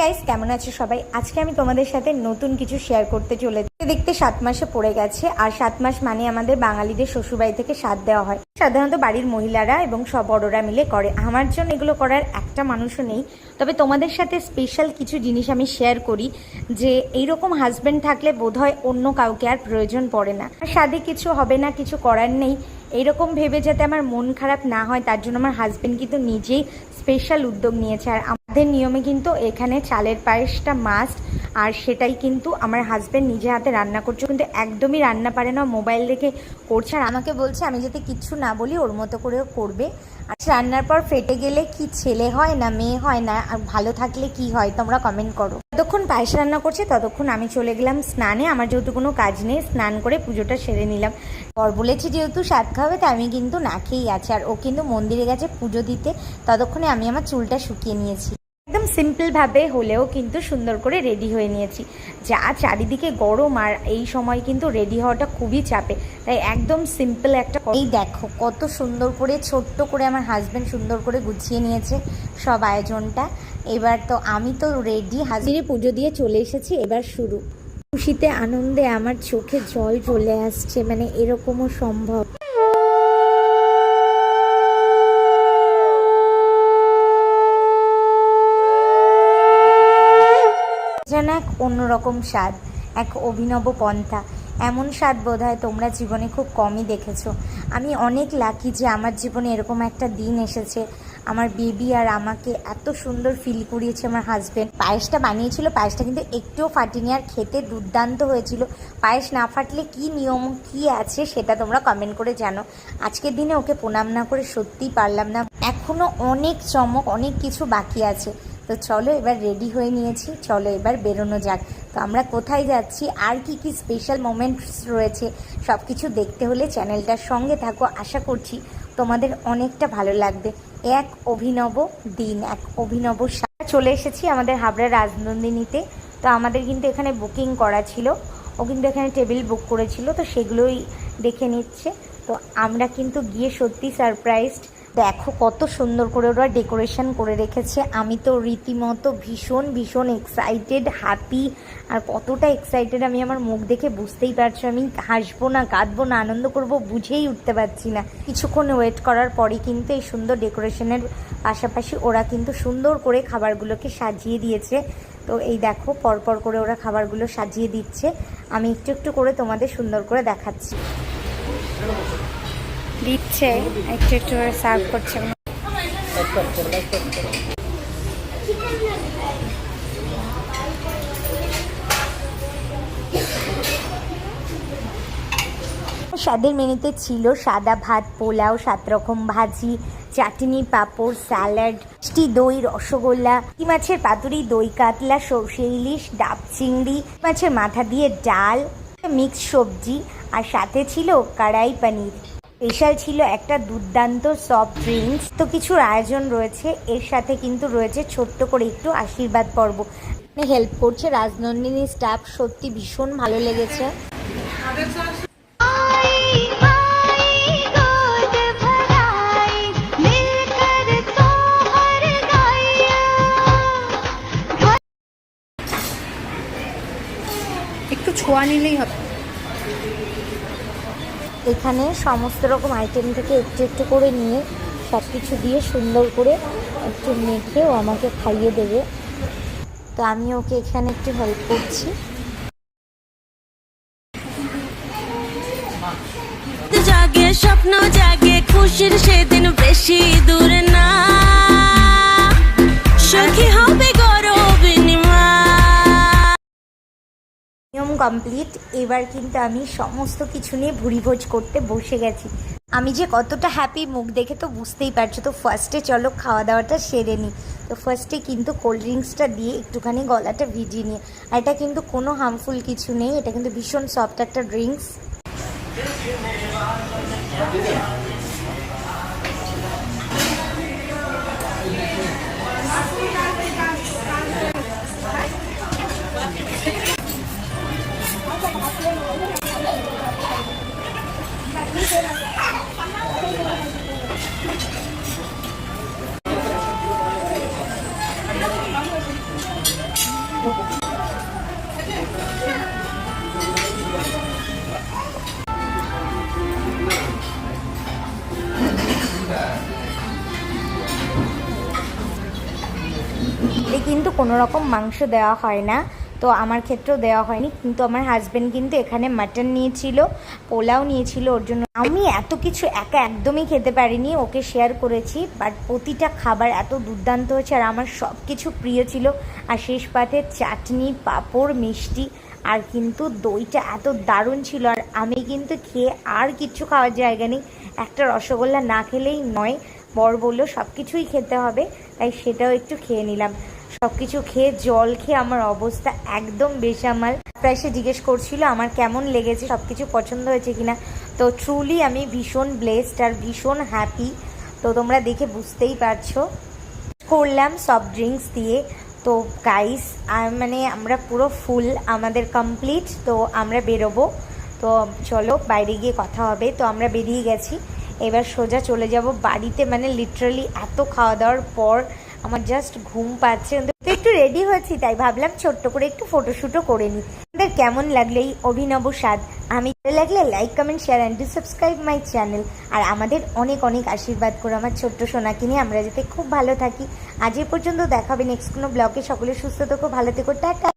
Guys কেমন আছো সবাই? আজকে আমি তোমাদের সাথে নতুন কিছু শেয়ার করতে চলেছি। দেখতে সাত মাসে পড়ে গেছে, আর সাত মাস মানে আমাদের বাঙালিদের শ্বশুরবাড়ি থেকে সাত দেওয়া হয়। সাধারণত বাড়ির মহিলারা এবং সব বড়রা মিলে করে। আমার জন্য এগুলো করার একটা মানুষও নেই। তবে তোমাদের সাথে স্পেশাল কিছু জিনিস আমি শেয়ার করি, যে এইরকম হাজবেন্ড থাকলে বোধহয় অন্য কাউকে আর প্রয়োজন পড়ে না। সাদে কিছু হবে না, কিছু করার নেই। এইরকম ভেবে যাতে আমার মন খারাপ না হয়, তার জন্য আমার হাজবেন্ড কিন্তু নিজেই স্পেশাল উদ্যোগ নিয়েছে। আর আমাদের নিয়মে কিন্তু এখানে চালের পায়েসটা মাস্ট আর সেটাই কিন্তু আমার হাজব্যান্ড নিজে হাতে রান্না করছে। কিন্তু একদমই রান্না পারে না মোবাইল দেখে করছে। আর আমাকে বলছে, আমি যাতে কিচ্ছু না বলি, ওর মতো করেও করবে। আর রান্নার পর ফেটে গেলে কি ছেলে হয় না মেয়ে হয় না, আর ভালো থাকলে কি হয়, তোমরা কমেন্ট করো। যতক্ষণ পায়েস রান্না করছে, ততক্ষণ আমি চলে গেলাম স্নানে। আমার যেহেতু কোনো কাজ নেই, স্নান করে পুজোটা সেরে নিলাম। বর বলেছে, যেহেতু স্বাদ খাওয়াবে তাই আমি কিন্তু না খেয়েই আছে। আর ও কিন্তু মন্দিরে গেছে পুজো দিতে। ততক্ষণে আমি আমার চুলটা শুকিয়ে নিয়েছি। সিম্পলভাবে হলেও কিন্তু সুন্দর করে রেডি হয়ে নিয়েছি। যা চারিদিকে গরম আর এই সময় কিন্তু রেডি হওয়াটা খুবই চাপে। তাই একদম সিম্পল একটা এই দেখো, কত সুন্দর করে, ছোট্ট করে আমার হাজব্যান্ড সুন্দর করে গুছিয়ে নিয়েছে সব আয়োজনটা। এবার তো আমি তো রেডি হাজিরে পুজো দিয়ে চলে এসেছি, এবার শুরু। খুশিতে, আনন্দে আমার চোখে জল চলে আসছে মানে এরকমও সম্ভব। যেন এক অন্যরকম স্বাদ, এক অভিনব পন্থা। এমন স্বাদ বোধ হয় তোমরা জীবনে খুব কমই দেখেছ। আমি অনেক লাকি যে আমার জীবনে এরকম একটা দিন এসেছে। আমার বেবি আর আমাকে এত সুন্দর ফিল করিয়েছে আমার হাজব্যান্ড পায়েসটা বানিয়েছিল, পায়েসটা কিন্তু একটুও ফাটিনি আর খেতে দুর্দান্ত হয়েছিল। পায়েস না ফাটলে কি নিয়ম, কি আছে সেটা তোমরা কমেন্ট করে জানো। আজকের দিনে ওকে প্রণাম না করে সত্যিই পারলাম না। এখনও অনেক চমক, অনেক কিছু বাকি আছে। তো চলো এবার রেডি হয়ে নিয়েছি, চলো এবার বেরোনো যাক। তো আমরা কোথায় যাচ্ছি, আর কি কি স্পেশাল মোমেন্টস রয়েছে সব কিছু দেখতে হলে চ্যানেলটার সঙ্গে থাকো, আশা করছি তোমাদের অনেকটা ভালো লাগবে। এক অভিনব দিন, এক অভিনব সা- চলে এসেছি আমাদের হাবড়া রাজনন্দিনীতে। তো আমাদের কিন্তু এখানে বুকিং করা ছিল। ও কিন্তু এখানে টেবিল বুক করেছিল, তো সেগুলোই দেখে নিচ্ছে। তো আমরা কিন্তু গিয়ে সত্যি সারপ্রাইজড দেখো কত সুন্দর করে ওরা ডেকোরেশন করে রেখেছে। আমি তো রীতিমতো ভীষণ ভীষণ এক্সাইটেড হ্যাপি আর কতটা এক্সাইটেড আমি আমার মুখ দেখে বুঝতেই পারছ। আমি হাসবো না, কাঁদবো না, আনন্দ করব বুঝেই উঠতে পারছি না। কিছুক্ষণ ওয়েট করার পরে কিন্তু এই সুন্দর ডেকোরেশনের পাশাপাশি ওরা কিন্তু সুন্দর করে খাবারগুলোকে সাজিয়ে দিয়েছে। তো এই দেখো, পরপর করে ওরা খাবারগুলো সাজিয়ে দিচ্ছে। আমি একটু একটু করে তোমাদের সুন্দর করে দেখাচ্ছি। দিচ্ছে, একটু একটু করে সার্ভ করছে। স্বাদের মেনুতে ছিল সাদা ভাত, পোলাও, সাত রকম ভাজি, চাটনি, পাঁপড়, স্যালাড, মিষ্টি দই, রসগোল্লা, কি মাছের পাতুরি, দই, কাতলা, সর্ষে ইলিশ, ডাব চিংড়ি মাছের মাথা দিয়ে ডাল মিক্স সবজি, আর সাথে ছিল কড়াই পনির। স্পেশাল ছিল একটা দুর্দান্ত সফট ড্রিঙ্কস তো কিছুর আয়োজন রয়েছে, এর সাথে কিন্তু রয়েছে ছোট্ট করে একটু আশীর্বাদ পর্ব। হেল্প করছে রাজনন্দিনী স্টাফ সত্যি ভীষণ ভালো লেগেছে। একটু ছোঁয়া নিলেই হবে। এখানে সমস্ত রকম আইটেম থেকে একটু একটু করে নিয়ে সব কিছু দিয়ে সুন্দর করে একটু মেখে ও আমাকে খাইয়ে দেবে। তো আমি ওকে এখানে একটু হেল্প করছি। স্বপ্ন জাগে, খুশির সেদিন বেশি দূর কমপ্লিট এবার কিন্তু আমি সমস্ত কিছু নিয়ে ভুড়িভোজ করতে বসে গেছি। আমি যে কতটা হ্যাপি মুখ দেখে তো বুঝতেই পারছ। তো ফার্স্টে চলো খাওয়া দাওয়াটা সেরে নিই। তো ফার্স্টে কিন্তু কোল্ড ড্রিঙ্কসটা দিয়ে একটুখানি গলাটা ভিজিয়ে নিই। আর এটা কিন্তু কোনো হার্মফুল কিছু নেই। এটা কিন্তু ভীষণ সফট একটা ড্রিঙ্কস কিন্তু কোনো রকম মাংস দেওয়া হয় না। তো আমার ক্ষেত্রেও দেওয়া হয়নি। কিন্তু আমার হাজব্যান্ড কিন্তু এখানে মাটন নিয়েছিল, পোলাও নিয়েছিল, ওর জন্য আমি এত কিছু একা একদমই খেতে পারিনি, ওকে শেয়ার করেছি। বাট প্রতিটা খাবার এত দুর্দান্ত হয়েছে আর আমার সব কিছু প্রিয় ছিল। আর শেষ পাতে চাটনি, পাঁপড়, মিষ্টি, আর কিন্তু দইটা এত দারুণ ছিল। আর আমি কিন্তু খেয়ে আর কিচ্ছু খাওয়ার জায়গা নেই। একটা রসগোল্লা না খেলেই নয়। বর বলল সব কিছুই খেতে হবে। তাই সেটাও একটু খেয়ে নিলাম। সব কিছু খেয়ে, জল খেয়ে আমার অবস্থা একদম বেসামাল। প্রায় সে জিজ্ঞেস করছিল, আমার কেমন লেগেছে? সব কিছু পছন্দ হয়েছে কিনা? তো ট্রুলি আমি ভীষণ ব্লেসড আর ভীষণ হ্যাপি তো তোমরা দেখে বুঝতেই পারছ। করলাম সফট ড্রিঙ্কস দিয়ে। তো গাইস আর মানে আমরা পুরো ফুল আমাদের কমপ্লিট তো আমরা বেরোবো। তো চলো, বাইরে গিয়ে কথা হবে। তো আমরা বেরিয়ে গেছি। এবার সোজা চলে যাব বাড়িতে। মানে লিটারালি এত খাওয়া দাওয়ার পর আমার জাস্ট ঘুম পাচ্ছে। তো একটু রেডি হয়েছি, তাই ভাবলাম ছোট্ট করে একটু ফটোশ্যুটও করে নিই। আপনাদের কেমন লাগল এই অভিনব স্বাদ? আমি ভালো লাগলে like comment share and subscribe my channel আর আমাদের অনেক অনেক আশীর্বাদ করো আমার ছোট্ট সোনাকে নিয়ে। আমরা যাতে খুব ভালো থাকি। আজ এ পর্যন্ত দেখাবে নেক্সট কোনো ব্লগে সকলে সুস্থ থেকো, ভালো থেকো, টাটা।